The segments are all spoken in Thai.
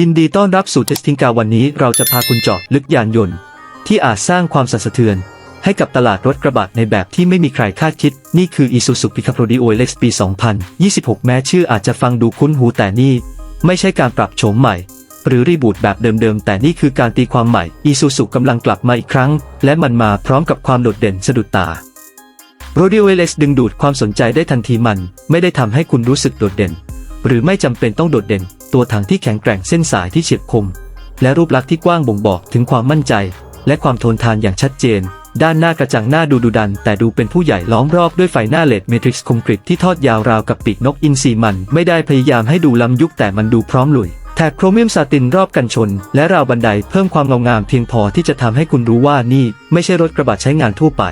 ยินดีต้อนรับสู่เทสติงกาวันนี้เราจะพาคุณเจาะลึกยานยนต์ ที่อาจสร้างความสั่นสะเทือน ให้กับตลาดรถกระบะในแบบที่ไม่มีใครคาดคิด นี่คือ Isuzu Pickup Rodeo LX ปี 2026 แม้ชื่ออาจจะฟังดูคุ้นหูแต่นี่ ไม่ใช่การปรับโฉมใหม่ หรือรีบูตแบบเดิมๆ แต่นี่คือการตีความใหม่ Isuzu กำลังกลับมาอีกครั้ง และมันมาพร้อมกับความโดดเด่นสะดุดตา Rodeo LX ดึงดูดความสนใจได้ทันทีมัน ไม่ได้ทำให้คุณรู้สึกโดดเด่น หรือไม่จำเป็นต้องโดดเด่น ตัวถังที่แข็งแกร่งเส้นสายที่เฉียบคม และรูปลักษณ์ที่กว้างบ่งบอกถึงความมั่นใจ และความทนทานอย่างชัดเจน ด้านหน้ากระจังหน้าดูดุดัน แต่ดูเป็นผู้ใหญ่ล้อมรอบด้วยไฟหน้าเลดเมทริกซ์คมกริบที่ทอดยาวราวกับปีกนกอินทรีมัน ไม่ได้พยายามให้ดูล้ำยุคแต่มันดูพร้อมลุยแถบโครเมียมซาตินรอบกันชน และราวบันไดเพิ่มความเงางามเพียงพอที่จะทำให้คุณรู้ว่านี่ ไม่ใช่รถกระบะใช้งานทั่วไป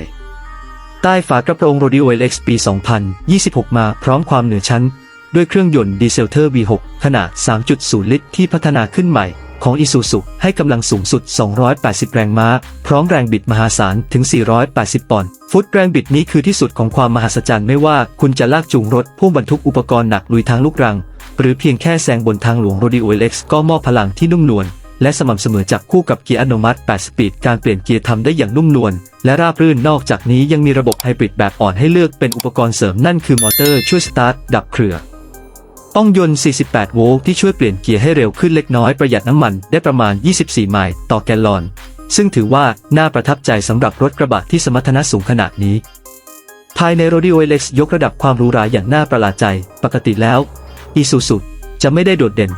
ใต้ฝากระโปรง Rodeo LX ปี 2026 มาพร้อมความเหนือชั้น ด้วยเครื่องยนต์ดีเซลเทอร์ V6 ขนาด 3.0 ลิตร ที่พัฒนาขึ้นใหม่ของ Isuzu ให้กำลังสูงสุด 280 แรงม้า พร้อมแรงบิดมหาศาลถึง 480 ปอนด์ ฟุตแรงบิดนี้คือที่สุดของความมหัศจรรย์ไม่ว่าคุณจะลากจูงรถพ่วงบรรทุกอุปกรณ์หนักลุยทางลูกรัง หรือเพียงแค่แซงบนทางหลวง Rodeo LX ก็มอบพลังที่นุ่มนวลและสม่ำเสมอจากคู่กับเกียร์อัตโนมัติ 8 สปีด การเปลี่ยนเกียร์ทำได้อย่างนุ่มนวลและราบรื่นนอกจากนี้ยังมีระบบไฮบริดแบบอ่อนให้เลือกเป็นอุปกรณ์เสริมนั่นคือมอเตอร์ช่วยสตาร์ทดับเครือ ป้องยนต์ 48 โวลต์ที่ช่วยเปลี่ยนเกียร์ให้เร็วขึ้นเล็กน้อยประหยัดน้ำมันได้ประมาณ 24 ไมล์ต่อแกลลอน ซึ่งถือว่าน่าประทับใจสำหรับรถกระบะที่สมรรถนะสูงขนาดนี้ ภายใน Rodeo LX ยกระดับความหรูหราอย่างน่าประหลาดใจ ปกติแล้ว Isuzu จะไม่ได้โดดเด่น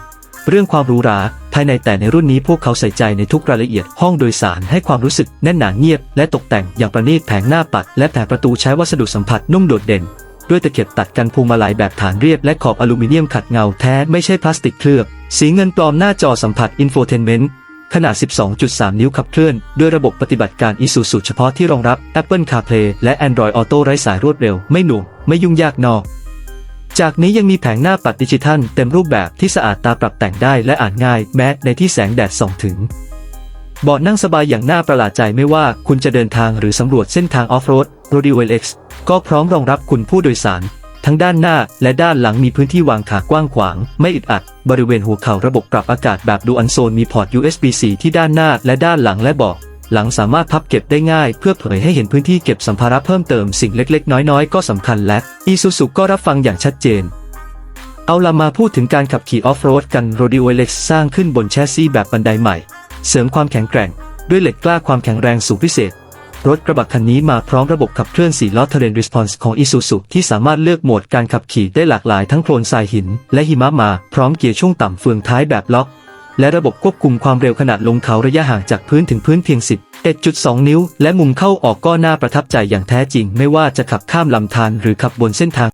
เรื่องความหรูหราภายในแต่ในรุ่นนี้พวกเขาใส่ใจในทุกรายละเอียดห้องโดยสารให้ความรู้สึกแน่นหนาเงียบ และตกแต่งอย่างประณีตแผงหน้าปัด และแผงประตูใช้วัสดุสัมผัสนุ่มโดดเด่น ด้วยตะเข็บตัดกันพวงมาลัยแบบฐานเรียบและขอบอลูมิเนียมขัดเงาแท้ไม่ใช่พลาสติกเคลือบ สีเงินปลอมหน้าจอสัมผัสอินโฟเทนเมนต์ขนาด 12.3 นิ้วขับเคลื่อน ด้วยระบบปฏิบัติการ Isuzu เฉพาะที่รองรับ Apple CarPlay และ Android Auto ไร้สายรวดเร็ว ไม่หน่วงไม่ยุ่งยากนอก จากนี้ยังมีแผงหน้าปัดดิจิทัล เต็มรูปแบบที่สะอาดตาปรับแต่งได้และอ่านง่าย แม้ในที่แสงแดดส่องถึงเบาะนั่งสบายอย่างน่าประหลาดใจไม่ว่าคุณจะเดินทางหรือสำรวจเส้นทางออฟโรด Rodeo LX ก็พร้อมรองรับคุณผู้โดยสาร ทั้งด้านหน้าและด้านหลังมีพื้นที่วางขากว้างขวาง ไม่อึดอัด บริเวณหัวเข่าระบบปรับอากาศแบบดูอันโซนมีพอร์ต USB-C ที่ด้านหน้าและด้านหลังและเบาะหลังสามารถพับเก็บได้ง่าย เพื่อเผยให้เห็นพื้นที่เก็บสัมภาระเพิ่มเติมสิ่งเล็ก ๆ น้อย ๆ ก็สำคัญและ Isuzu ก็รับฟังอย่างชัดเจน เอาละมาพูดถึงการขับขี่ออฟโรดกัน Rodeo LX สร้างขึ้นบนแชสซีแบบบันไดใหม่ เสริมความแข็งแกร่ง ด้วยเหล็กกล้าความแข็งแรงสูงพิเศษ รถกระบะคันนี้มาพร้อมระบบขับเคลื่อน4ล้อ Terrain Response ของ Isuzu ที่สามารถเลือกโหมดการขับขี่ได้หลากหลายทั้งโคลนทรายหิน และหิมะมาพร้อมเกียร์ช่วงต่ำเฟืองท้ายแบบล็อก และระบบควบคุมความเร็วขนาดลงเขาระยะห่างจากพื้นถึงพื้นเพียง 11.2 นิ้ว และมุมเข้าออกก็น่าประทับใจอย่างแท้จริง ไม่ว่าจะขับข้ามลำธารหรือขับบนเส้นทาง